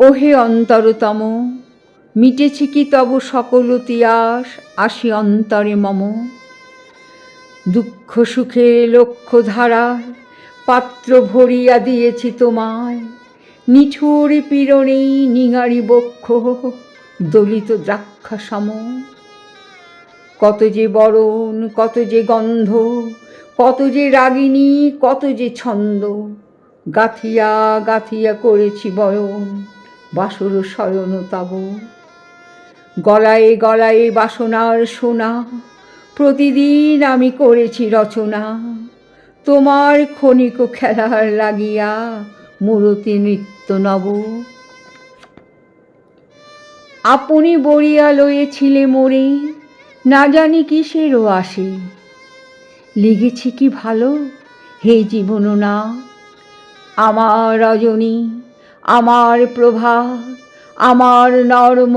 ওহে অন্তরতম, মিটেছে কি তব সকল তিয়াস আসি অন্তরে মম। দুঃখ সুখে লক্ষ্য ধারায় পাত্র ভরিয়া দিয়েছি তোমায়। নিঠুর পীড়নে নিঙারি বক্ষ, দলিত দ্রাক্ষা সম কত যে বরণ, কত যে গন্ধ, কত যে রাগিনী, কত যে ছন্দ, গাথিয়া গাথিয়া করেছি বয়ন বাসর শয়ন তব। গলায় গলায় বাসনার সোনা, প্রতিদিন আমি করেছি রচনা। তোমার ক্ষণিক খেলার লাগিয়া মূরতি নৃত্য নব। আপনি বড়িয়া লয়েছিলে মোরে না জানি কিসেরও আসে লেগেছে কি ভালো হে জীবন না? আমার রজনী আমার প্রভা, আমার নর্ম,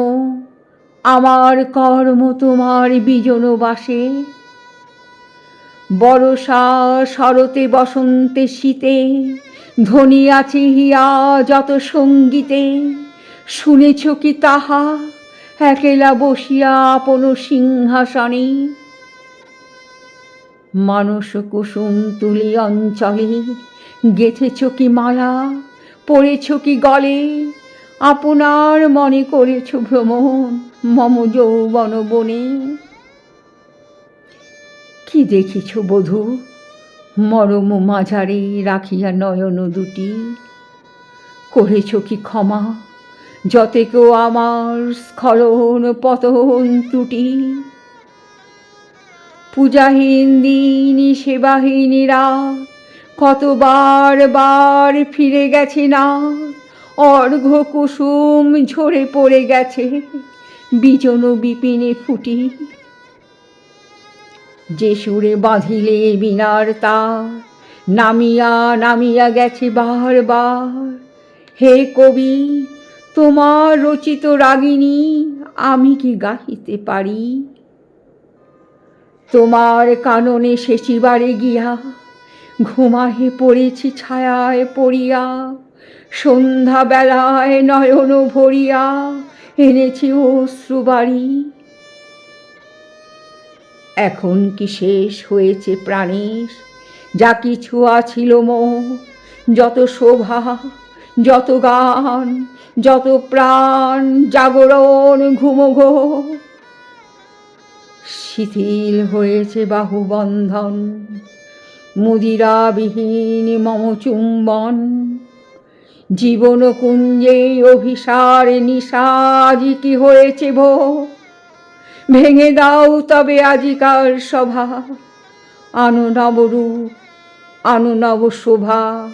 আমার কর্ম তোমার বিজন বাসে। বরষা শরতে বসন্তে শীতে ধ্বনি আছে হিয়া যত সঙ্গীতে। শুনেছ কি তাহা? একেলা বসিয়া আপন সিংহাসনে। মানস কুসুম তুলি অঞ্চলে, গেথেছ কি মালা? পড়েছ কি গলে? আপনার মনে করেছ ভ্রমণ মম যৌবন বনে? কি দেখিছ বধূ? মরম মাঝারে রাখিয়া নয়ন দুটি। করেছ কি ক্ষমা? যতে কেউ আমার স্খলন পতন ত্রুটি। পূজাহীন দিন সেবাহীন রাত কতবার বার ফিরে গেছে না। অর্ঘ কুসুম ঝরে পড়ে গেছে। বিজন বিপিনে ফুটি। যে সুরে বাঁধিলে বিনার তার নামিয়া নামিয়া গেছে বার বার হে কবি, তোমার রচিত রাগিনী আমি কি গাহিতে পারি? তোমার কাননে শেষিবারে গিয়া ঘুমাহে পড়েছি ছায়ায় পড়িয়া সন্ধ্যা বেলায় নয়ন ভরিয়া, এনেছি অশ্রুবাড়ি এখন কি শেষ হয়েছে প্রাণেশ যা কিছু আছিল মোহ, যত শোভা, যত গান, যত প্রাণ জাগরণ ঘুমঘো। শিথিল হয়েছে বাহুবন্ধন মুদিরাবিহীন মম চুম্বন জীবন কুঞ্জে অভিসার নিশাজি কি হয়েছে ভো? ভেঙে দাও তবে আজিকার সভা আনো নবরূপ আনো নব শোভা।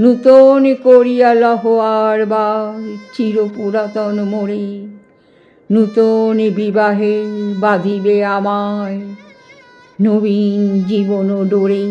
নূতন করিয়া লহ আর বা চির পুরাতন মোরে, নূতন বিবাহে বাঁধিবে আমায় নবীন জীবন ডোরে